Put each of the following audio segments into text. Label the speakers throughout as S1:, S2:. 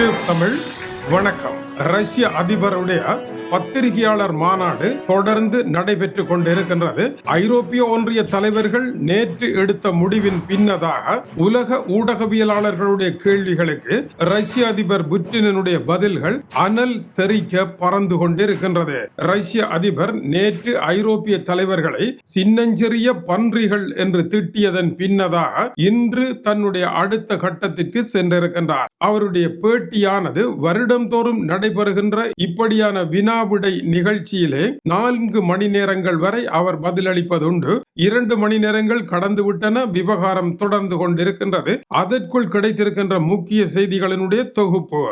S1: இது தமிழ் வணக்கம். ரஷ்ய அதிபருடைய பத்திரிகையாளர் மாநாடு தொடர்ந்து நடைபெற்றுக் கொண்டிருக்கின்றது. ஐரோப்பிய ஒன்றிய தலைவர்கள் நேற்று எடுத்த முடிவின் பின்னதாக உலக ஊடகவியலாளர்களுடைய கேள்விகளுக்கு ரஷ்ய அதிபர் புட்டினனுடைய பதில்கள் அனல் தெறிக்க பறந்து கொண்டிருக்கின்றது. ரஷ்ய அதிபர் நேற்று ஐரோப்பிய தலைவர்களை சின்னஞ்சிறிய பன்றிகள் என்று திட்டியதன் பின்னதாக இன்று தன்னுடைய அடுத்த கட்டத்திற்கு சென்றிருக்கின்றார். அவருடைய பேட்டியானது வருடந்தோறும் நடைபெறுகின்ற இப்படியான வினாவிடை நிகழ்ச்சியிலே நான்கு மணி நேரங்கள் வரை அவர் பதிலளிப்பதுண்டு. இரண்டு மணி நேரங்கள் கடந்துவிட்டன விவகாரம் தொடர்ந்து கொண்டிருக்கின்றது. அதற்குள் கிடைத்திருக்கின்ற முக்கிய செய்திகளினுடைய தொகுப்பு.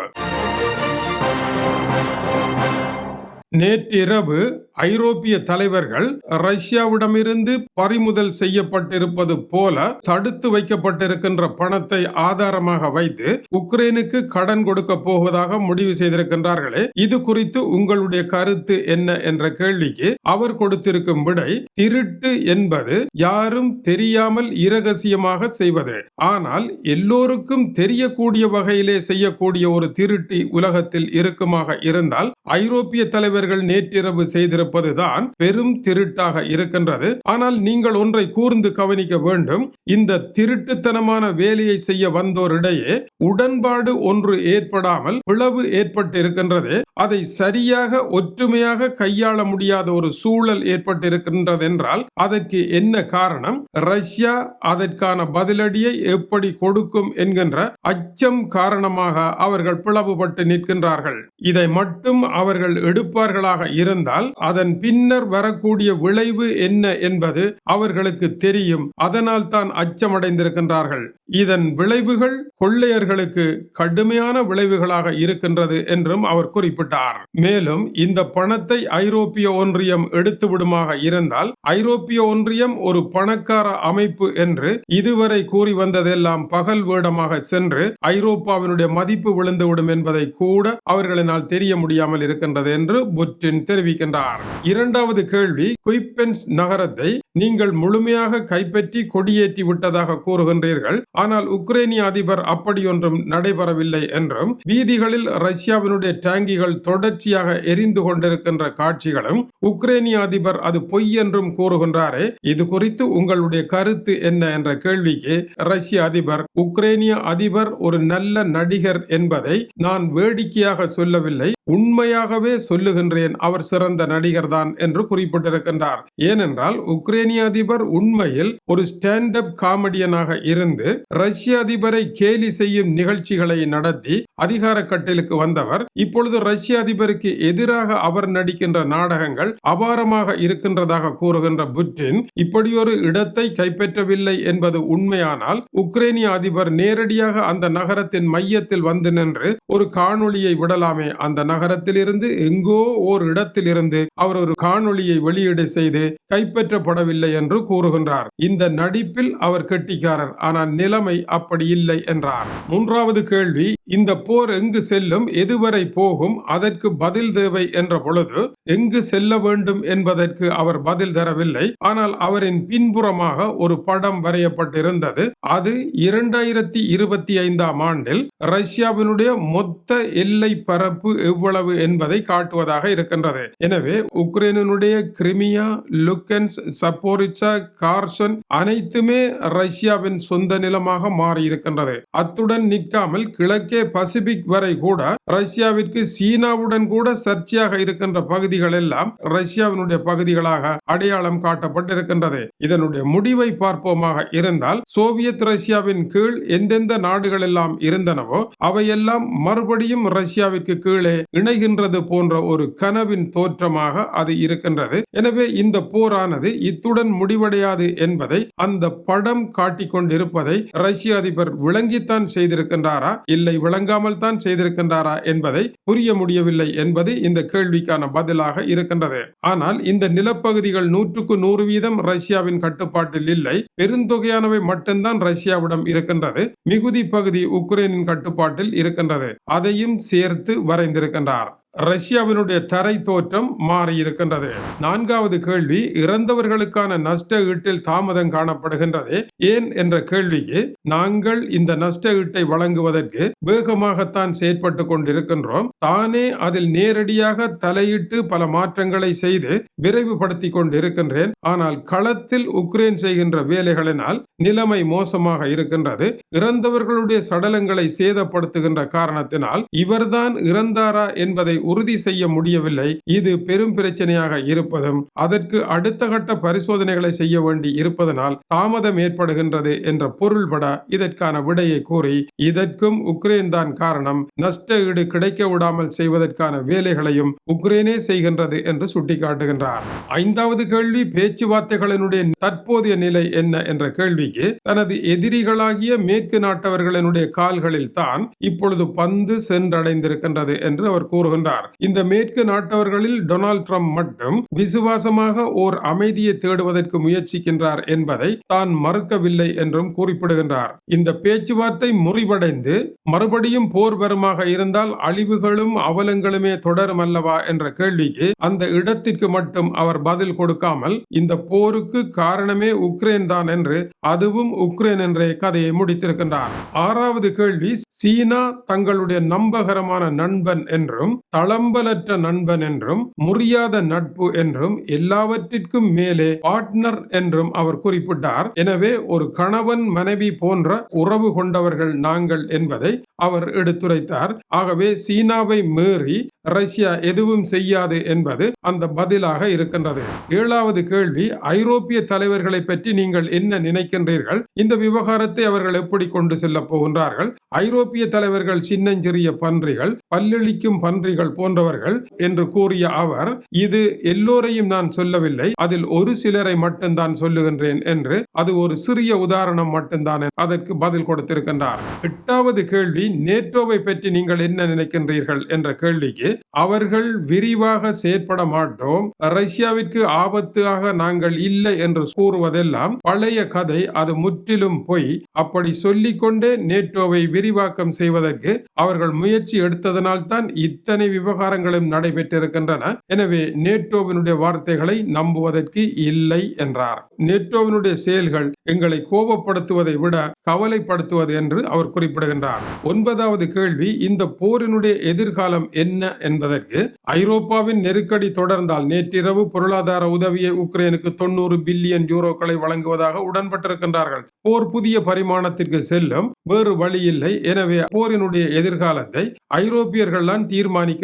S1: நேற்றிரவு ஐரோப்பிய தலைவர்கள் ரஷ்யாவிடமிருந்து பறிமுதல் செய்யப்பட்டிருப்பது போல தடுத்து வைக்கப்பட்டிருக்கின்ற பணத்தை ஆதாரமாக வைத்து உக்ரைனுக்கு கடன் கொடுக்க போவதாக முடிவு செய்திருக்கின்றார்களே. இது குறித்து உங்களுடைய கருத்து என்ன என்ற கேள்விக்கு அவர் கொடுத்திருக்கும் விடை திருட்டு என்பது யாரும் தெரியாமல் இரகசியமாக செய்வது. ஆனால் எல்லோருக்கும் தெரியக்கூடிய வகையிலே செய்யக்கூடிய ஒரு திருட்டு உலகத்தில் இருக்குமாக இருந்தால் ஐரோப்பிய தலைவர்கள் நேற்றிரவு செய்திருப்பதுதான் பெரும் திருட்டாக இருக்கின்றது. ஆனால் நீங்கள் ஒன்றை கூர்ந்து கவனிக்க வேண்டும். இந்த திருட்டுத்தனமான வேலையை செய்ய வந்தோரிடையே உடன்பாடு ஒன்று ஏற்படாமல் பிளவு ஏற்பட்டிருக்கின்றது. அதை சரியாக ஒற்றுமையாக கையாள முடியாத ஒரு சூழல் ஏற்பட்டிருக்கின்றது என்றால் அதற்கு என்ன காரணம்? ரஷ்யா அதற்கான பதிலடியை எப்படி கொடுக்கும் என்கின்ற அச்சம் காரணமாக அவர்கள் பிளவுபட்டு நிற்கின்றார்கள். இதை மட்டும் அவர்கள் எடுப்பார்களாக இருந்தால் அதன் பின்னர் வரக்கூடிய விளைவு என்ன என்பது அவர்களுக்கு தெரியும். அதனால் தான் அச்சமடைந்திருக்கின்றார்கள். இதன் விளைவுகள் கொள்ளையர்கள் கொள்ளையர்களுக்கு கடுமையான விளைவுகளாக இருக்கின்றது என்றும் அவர் குறிப்பிட்டார். மேலும் இந்த பணத்தை ஐரோப்பிய ஒன்றியம் எடுத்து விடுமாக இருந்தால் ஐரோப்பிய ஒன்றியம் ஒரு பணக்கார அமைப்பு என்று இதுவரை கூறி வந்ததெல்லாம் பகல் வேடமாக சென்று ஐரோப்பாவினுடைய மதிப்பு விழுந்துவிடும் என்பதை கூட அவர்களினால் தெரிய முடியாமல் இருக்கின்றது என்று புட்டின் தெரிவிக்கின்றார். இரண்டாவது கேள்வி குய்பென்ஸ் நகரத்தை நீங்கள் முழுமையாக கைப்பற்றி கொடியேற்றி விட்டதாக கூறுகின்றீர்கள். ஆனால் உக்ரைனிய அதிபர் அப்படியொன்று ஒன்றும் நடைபெறவில்லை என்றும் வீதிகளில் ரஷ்யாவினுடைய டேங்கிகள் தொடர்ச்சியாக எரிந்து கொண்டிருக்கின்ற காட்சிகளும் உக்ரைனிய அதிபர் அது பொய் என்றும் கூறுகின்றாரே. இது குறித்து உங்களுடைய கருத்து என்ன என்ற கேள்விக்கு ரஷ்ய அதிபர் உக்ரைனிய அதிபர் ஒரு நல்ல நடிகர் என்பதை நான் வேடிக்கையாக சொல்லவில்லை. உண்மையாகவே சொல்லுகின்றேன் அவர் சிறந்த நடிகர் தான் என்று குறிப்பிட்டிருக்கின்றார். ஏனென்றால் உக்ரைனிய அதிபர் உண்மையில் ஒரு ஸ்டாண்ட் அப் காமெடியனாக இருந்து ரஷ்ய அதிபரை கேலி செய்யும் நிகழ்ச்சிகளை நடத்தி அதிகார கட்டிலுக்கு வந்தவர் இப்பொழுது ரஷ்ய அதிபருக்கு எதிராக அவர் நடிக்கின்ற நாடகங்கள் அபாரமாக இருக்கின்றதாக கூறுகின்ற புட்டின் இப்படியொரு இடத்தை கைப்பற்றவில்லை என்பது உண்மையானால் உக்ரைனிய அதிபர் நேரடியாக அந்த நகரத்தின் மையத்தில் வந்து நின்று ஒரு காணொளியை விடலாமே அந்த நகரத்திலிருந்து எங்கோ ஓர் இடத்திலிருந்து அவர் ஒரு காணொளியை வெளியீடு செய்து கைப்பற்றப்படவில்லை என்று கூறுகின்றார். இந்த நடிப்பில் அவர் கெட்டிக்காரர் ஆனால் நிலைமை அப்படி இல்லை என்றார். மூன்றாவது கேள்வி இந்த போர் எங்கு செல்லும் எதுவரை போகும் அதற்கு பதில் தேவை என்ற பொழுது எங்கு செல்ல வேண்டும் என்பதற்கு அவர் பதில் தரவில்லை. ஆனால் அவரின் பின்புறமாக ஒரு படம் வரையப்பட்டிருந்தது. அது இரண்டாயிரத்தி இருபத்தி ஐந்தாம் ஆண்டில் ரஷ்யாவினுடைய மொத்த எல்லை பரப்பு எவ்வளவு என்பதை காட்டுவதாக இருக்கின்றது. எனவே உக்ரைனுடைய கிரிமியா லுக்கன்ஸ் சப்போரிச்சா கார்சன் அனைத்துமே ரஷ்யாவின் சொந்த நிலமாக மாறி இருக்கின்றது அத்துடன் நிற்காமல் கிழக்கே பசிபிக் வரை கூட ரஷ்யாவிற்கு சீனாவுடன் கூட சர்ச்சையாக இருக்கின்ற பகுதிகள் எல்லாம் ரஷ்யாவினுடைய பகுதிகளாக அடையாளம் காட்டப்பட்டிருக்கின்றது. இதனுடைய முடிவை பார்ப்போமாக இருந்தால் சோவியத் ரஷ்யாவின் கீழ் எந்தெந்த நாடுகள் எல்லாம் இருந்தனவோ அவையெல்லாம் மறுபடியும் ரஷ்யாவிற்கு கீழே இணைகின்றது போன்ற ஒரு கனவின் தோற்றமாக அது இருக்கின்றது. எனவே இந்த போரானது இத்துடன் முடிவடையாது என்பதை அந்த படம் காட்டிக் கொண்டிருப்பதை ரஷ்ய அதிபர் விளங்கித்தான் செய்திருக்கின்றாரா? இல்லை விளங்காமல் தான் செய்திருக்கின்றாரா என்பதை புரிய முடியவில்லை என்பது இந்த கேள்விக்கான பதிலாக இருக்கின்றது. ஆனால் இந்த நிலப்பகுதிகள் நூற்றுக்கு நூறு வீதம் ரஷ்யாவின் கட்டுப்பாட்டில் இல்லை. பெருந்தொகையானவை மட்டும்தான் ரஷ்யாவிடம் இருக்கின்றது. மிகுதி பகுதி உக்ரைனின் கட்டுப்பாட்டில் இருக்கின்றது. அதையும் சேர்த்து வரைந்திருக்கின்றார். ரஷ்யாவினுடைய தரை தோற்றம் மாறியிருக்கின்றது நான்காவது கேள்வி இறந்தவர்களுக்கான நஷ்ட ஈட்டில் தாமதம் காணப்படுகின்றது. ஏன் என்ற கேள்விக்கு நாங்கள் இந்த நஷ்ட ஈட்டை வழங்குவதற்கு வேகமாகத்தான் செயற்பட்டு கொண்டிருக்கின்றோம். தானே அதில் நேரடியாக தலையிட்டு பல மாற்றங்களை செய்து விரைவுபடுத்தி கொண்டிருக்கின்றேன். ஆனால் களத்தில் உக்ரைன் செய்கின்ற வேலைகளினால் நிலைமை மோசமாக இருக்கின்றது. இறந்தவர்களுடைய சடலங்களை சேதப்படுத்துகின்ற காரணத்தினால் இவர்தான் இறந்தாரா என்பதை உறுதி செய்ய முடியவில்லை. இது பெரும் பிரச்சனையாக இருப்பதும் அதற்கு அடுத்த கட்ட பரிசோதனைகளை செய்ய வேண்டி இருப்பதனால் தாமதம் ஏற்படுகின்றது என்ற பொருள்பட இதற்கான விடையை கூறி இதற்கும் உக்ரைன் தான் காரணம். நஷ்ட ஈடு கிடைக்க விடாமல் செய்வதற்கான வேலைகளையும் உக்ரைனே செய்கின்றது என்று சுட்டிக்காட்டுகின்றார். ஐந்தாவது கேள்வி பேச்சுவார்த்தைகளினுடைய தற்போதைய நிலை என்ன என்ற கேள்விக்கு தனது எதிரிகளாகிய மேற்கு நாட்டவர்களினுடைய கால்களில் தான் இப்பொழுது பந்து சென்றடைந்திருக்கின்றது என்று அவர் கூறுகின்றார். கொண்டார். இந்த மேற்கு நாட்டவர்களில் டொனால்ட் ட்ரம்ப் மட்டும் விசுவாசமாக ஓர் அமைதியை தேடுவதற்கு முயற்சிக்கின்றார் என்பதை தான் மறுக்கவில்லை என்றும் குறிப்பிடுகின்றார். இந்த பேச்சுவார்த்தை முறிவடைந்து மறுபடியும் போர் வருமாக இருந்தால் அழிவுகளும் அவலங்களுமே தொடரும் அல்லவா என்ற கேள்விக்கு அந்த இடத்திற்கு மட்டும் அவர் பதில் கொடுக்காமல் இந்த போருக்கு காரணமே உக்ரைன் தான் என்று அதுவும் உக்ரைன் என்றே கதையை முடித்திருக்கின்றார். ஆறாவது கேள்வி சீனா தங்களுடைய நம்பகரமான நண்பன் என்றும் தளம்பலற்ற நண்பன் என்றும் முறியாத நட்பு என்றும் எல்லாவற்றிற்கும் மேலே பார்ட்னர் என்றும் அவர் குறிப்பிட்டார். எனவே ஒரு கணவன் மனைவி போன்ற உறவு கொண்டவர்கள் நாங்கள் என்பதை அவர் எடுத்துரைத்தார். ஆகவே சீனாவை மீறி ரஷ்யா எதுவும் செய்யாது என்பது அந்த பதிலாக இருக்கின்றது. ஏழாவது கேள்வி ஐரோப்பிய தலைவர்களை பற்றி நீங்கள் என்ன நினைக்கின்றீர்கள்? இந்த விவகாரத்தை அவர்கள் எப்படி கொண்டு செல்ல போகின்றார்கள்? ஐரோப்பிய தலைவர்கள் சின்னஞ்சிறிய பன்றிகள் பல்லளிக்கும் பன்றிகள் போன்றவர்கள் என்று கூறிய அவர் இது எல்லோரையும் நான் சொல்லவில்லை அதில் ஒரு சிலரை மட்டும்தான் சொல்லுகின்றேன் என்று அது ஒரு சிறிய உதாரணம் மட்டும்தான் அதற்கு பதில் கொடுத்திருக்கின்றார். எட்டாவது கேள்வி நேட்டோவை பற்றி நீங்கள் என்ன நினைக்கின்றீர்கள் என்ற கேள்விக்கு அவர்கள் விரிவாக செயற்பட மாட்டோம் ரஷ்யாவிற்கு ஆபத்தாக நாங்கள் இல்லை என்று கூறுவதெல்லாம் பழைய கதை அது முற்றிலும் பொய். அப்படி சொல்லிக்கொண்டே நேட்டோவை விரிவாக்கம் செய்வதற்கு அவர்கள் முயற்சி எடுத்ததனால் தான் இத்தனை விவகாரங்களும் நடைபெற்றிருக்கின்றன. எனவே நேட்டோவினுடைய வார்த்தைகளை நம்புவதற்கு இல்லை என்றார். நேட்டோவினுடைய செயல்கள் எங்களை கோபப்படுத்துவதை விட கவலைப்படுத்துவது என்று அவர் குறிப்பிடுகின்றார். ஒன்பதாவது கேள்வி இந்த போரினுடைய எதிர்காலம் என்ன என்பதற்கு ஐரோப்பாவின் நெருக்கடி தொடர்ந்தால் நேற்றிரவு பொருளாதார உதவியை உக்ரைனுக்கு தொண்ணூறு பில்லியன் யூரோக்களை வழங்குவதாக உடன்பட்டிருக்கின்றார்கள். போர் புதிய பரிமாணத்திற்கு செல்லும் வேறு வழி இல்லை எனவே போரினுடைய எதிர்காலத்தை ஐரோப்பியர்கள் தான்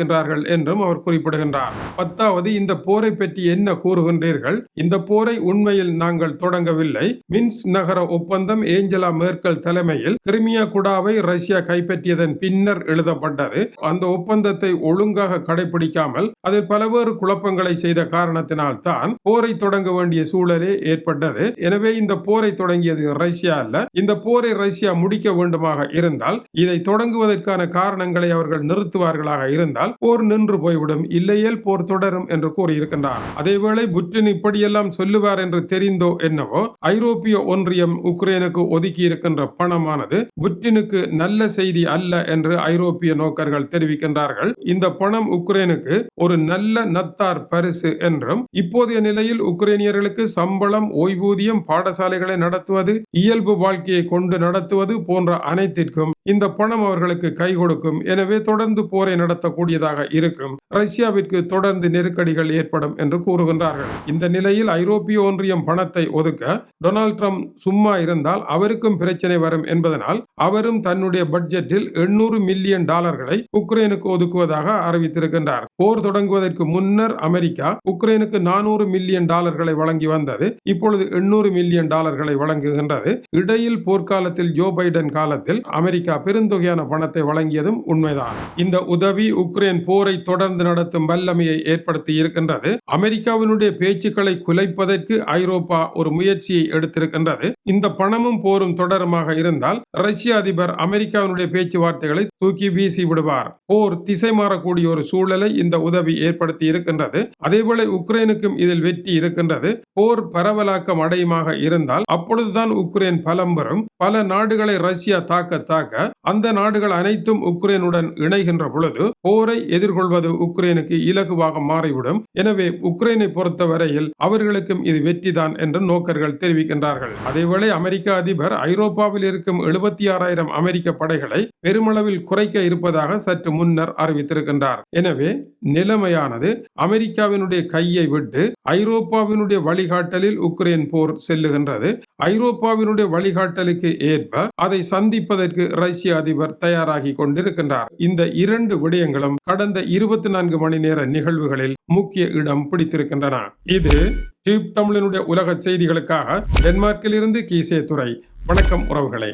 S1: இருக்கின்றார்கள் என்றும் அவர் குறிப்பிடுகின்றார். பத்தாவது இந்த போரை பற்றி என்ன கூறுகின்றீர்கள்? இந்த போரை உண்மையில் நாங்கள் தொடங்கவில்லை. மின்ஸ் நகர ஒப்பந்தம் ஏஞ்சலா மேர்க்கல் தலைமையில் கிரிமியா குடாவை ரஷ்யா கைப்பற்றியதன் பின்னர் எழுதப்பட்டது. அந்த ஒப்பந்தத்தை ஒழுங்காக கடைபிடிக்காமல் அதில் பலவேறு குழப்பங்களை செய்த காரணத்தினால் தான் போரை தொடங்க வேண்டிய சூழலே ஏற்பட்டது. எனவே இந்த போரை தொடங்கியது ரஷ்யா அல்ல. இந்த போரை ரஷ்யா முடிக்க வேண்டுமாக இருந்தால் இதை தொடங்குவதற்கான காரணங்களை அவர்கள் நிறுத்துவார்களாக இருந்தால் போர் நின்று போய்விடும் இல்லையேல் போர் தொடரும் என்று கூறியிருக்கின்றார். அதேவேளை புட்டின் இப்படியெல்லாம் சொல்லுவார் என்று தெரிந்தோ என்னவோ ஐரோப்பிய ஒன்றியம் உக்ரைனுக்கு ஒதுக்கி இருக்கின்ற பணமானது புட்டினுக்கு நல்ல செய்தி அல்ல என்று ஐரோப்பிய நோக்கர்கள் தெரிவிக்கின்றார்கள். இந்த பணம் உக்ரைனுக்கு ஒரு நல்ல நத்தார் பரிசு என்றும் இப்போதைய நிலையில் உக்ரைனியர்களுக்கு சம்பளம் ஓய்வூதியம் பாடசாலைகளை நடத்துவது இயல்பு வாழ்க்கையை கொண்டு நடத்துவது போன்ற அனைத்திற்கும் இந்த பணம் அவர்களுக்கு கை கொடுக்கும். எனவே தொடர்ந்து போரை நடத்தக்கூடியதாக இருக்கும். ரஷ்யாவிற்கு தொடர்ந்து நெருக்கடிகள் ஏற்படும் என்று கூறுகின்றார்கள். இந்த நிலையில் ஐரோப்பிய ஒன்றியம் பணத்தை ஒதுக்க டொனால்ட் ட்ரம்ப் சும்மா இருந்தால் அவருக்கும் பிரச்சனை வரும் என்பதனால் அவரும் தன்னுடைய பட்ஜெட்டில் எண்ணூறு மில்லியன் டாலர்களை உக்ரைனுக்கு ஒதுக்குவதாக அறிவித்திருக்கின்றார். போர் தொடங்குவதற்கு முன்னர் அமெரிக்கா உக்ரைனுக்கு நானூறு மில்லியன் டாலர்களை வழங்கி வந்தது. இப்பொழுது எண்ணூறு மில்லியன் டாலர்களை வழங்குகின்றது. இடையில் போர்க்காலத்தில் ஜோ பைடன் காலத்தில் அமெரிக்கா பெருந்தொகையான பணத்தை வழங்கியதும் உண்மைதான். இந்த உதவி உக்ரைன் போரை தொடர்ந்து நடத்தும் வல்லமையை ஏற்படுத்தி இருக்கின்றது. அமெரிக்காவினுடைய பேச்சுக்களை குலைப்பதற்கு ஐரோப்பா ஒரு முயற்சியை எடுத்திருக்கின்றது. இந்த பணமும் போரும் தொடருமாக இருந்தால் ரஷ்ய அதிபர் அமெரிக்காவினுடைய பேச்சுவார்த்தைகளை தூக்கி வீசி விடுவார். போர் திசை மாறக்கூடிய ஒரு சூழலை இந்த உதவி ஏற்படுத்தி இருக்கின்றது. அதேபோல உக்ரைனுக்கும் இதில் வெற்றி இருக்கின்றது. போர் பரவலாக்கம் அடையுமாக இருந்தால் அப்பொழுதுதான் உக்ரைன் பலம் பெறும். பல நாடுகளை ரஷ்யா தாக்க தாக்க அந்த நாடுகள் அனைத்தும் உக்ரைனுடன் இணைகின்ற பொழுது போரை எதிர்கொள்வது உக்ரைனுக்கு இலகுவாக மாறிவிடும். எனவே உக்ரைனை பொறுத்தவரையில் அவர்களுக்கும் இது வெற்றிதான் என்று நோக்கர்கள் தெரிவிக்கின்றார்கள். அதேவேளை அமெரிக்க அதிபர் ஐரோப்பாவில் இருக்கும் எழுபத்தி ஆறாயிரம் அமெரிக்க படைகளை பெருமளவில் குறைக்க இருப்பதாக சற்று முன்னர் அறிவித்திருக்கின்றார். எனவே நிலைமையானது அமெரிக்காவினுடைய கையை விட்டு ஐரோப்பாவினுடைய வழிகாட்டலில் உக்ரைன் போர் செல்லுகின்றது. ஐரோப்பாவினுடைய வழிகாட்டலுக்கு ஏற்ப அதை சந்திப்பதற்கு ரஷ்ய அதிபர் தயாராகி கொண்டிருக்கின்றார். இந்த இரண்டு விடயங்களும் கடந்த இருபத்தி நான்கு மணி நேர நிகழ்வுகளில் முக்கிய இடம் பிடித்திருக்கின்றன. இது டியூப் தமிழனுடைய உலக செய்திகளுக்காக டென்மார்க்கிலிருந்து கீசே துறை வணக்கம் உறவுகளே.